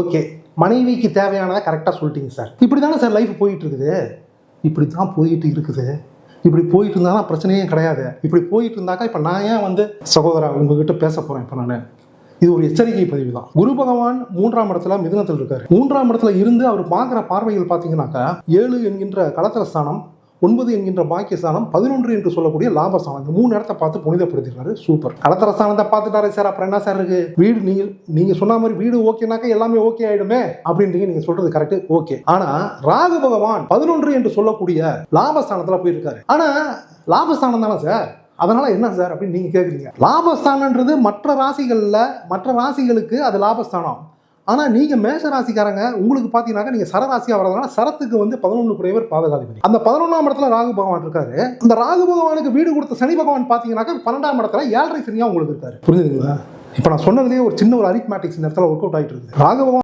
Okay. மனைவிக்கு தேவையானதை கரெக்டாக சொல்லிட்டீங்க சார். இப்படி தானே சார் லைஃப் போயிட்டு இருக்குது இப்படி தான் போயிட்டு இருக்குது. இப்படி போயிட்டு இருந்தா பிரச்சனையே கிடையாது. இப்படி போயிட்டு இருந்தாக்கா இப்போ நான் ஏன் வந்து சகோதரா உங்ககிட்ட பேச போகிறேன் இப்போ நான்? இது ஒரு எச்சரிக்கை பதிவு தான். குரு பகவான் மூன்றாம் இடத்துல மிதுனத்தில் இருக்காரு மூன்றாம் இடத்துல இருந்து அவர் பார்க்குற பார்வையில் பார்த்தீங்கன்னாக்கா ஏழு என்கின்ற கலத்திர ஸ்தானம் ஒன்பது என்கின்ற பாக்கியஸ்தானம் பதினொன்று என்று சொல்லக்கூடிய லாபஸ்தானம். இந்த மூணு இடத்த பார்த்து புனிதப்படுத்திடுறாரு. சூப்பர். கலத்திர ஸ்தானத்தை பார்த்துட்டாரு சார். அப்புறம் என்ன சார் இருக்கு? வீடு நீங்க நீங்க சொன்ன மாதிரி வீடு ஓகேனாக்கா எல்லாமே ஓகே ஆயிடுமே? அப்படின்றீங்க. நீங்க சொல்றது கரெக்ட் ஓகே. ஆனா ராகு பகவான் பதினொன்று என்று சொல்லக்கூடிய லாபஸ்தானத்துல போயிருக்காரு. ஆனா லாபஸ்தானம் தானே சார்? அதனால என்ன சார் அப்படின்னு நீங்க கேக்குறீங்க? லாபஸ்தானன்றது மற்ற ராசிகள்ல மற்ற ராசிகளுக்கு அது லாபஸ்தானம். ஆனால் நீங்கள் மேஷ ராசிக்காரங்க உங்களுக்கு பார்த்தீங்கன்னா நீங்கள் சரராசியாக வரதுனால சரத்துக்கு வந்து பதினொன்று குறைவர் பாதகாதிபதி. அந்த பதினொன்றாம் இடத்துல ராகு பகவான் இருக்காரு. அந்த ராகு பகவானுக்கு வீடு கொடுத்த சனி பகவான் பார்த்தீங்கன்னாக்கா பன்னெண்டாம் இடத்துல ஏழரை சனியாக உங்களுக்கு இருக்காரு. புரிஞ்சுதுங்களா? இப்போ நான் சொன்னதுலேயே ஒரு சின்ன ஒரு அரித்மேட்டிக்ஸ் இந்த இடத்துல ஒர்க் அவுட் ஆகிட்டு இருக்குது. ராகு பகவான்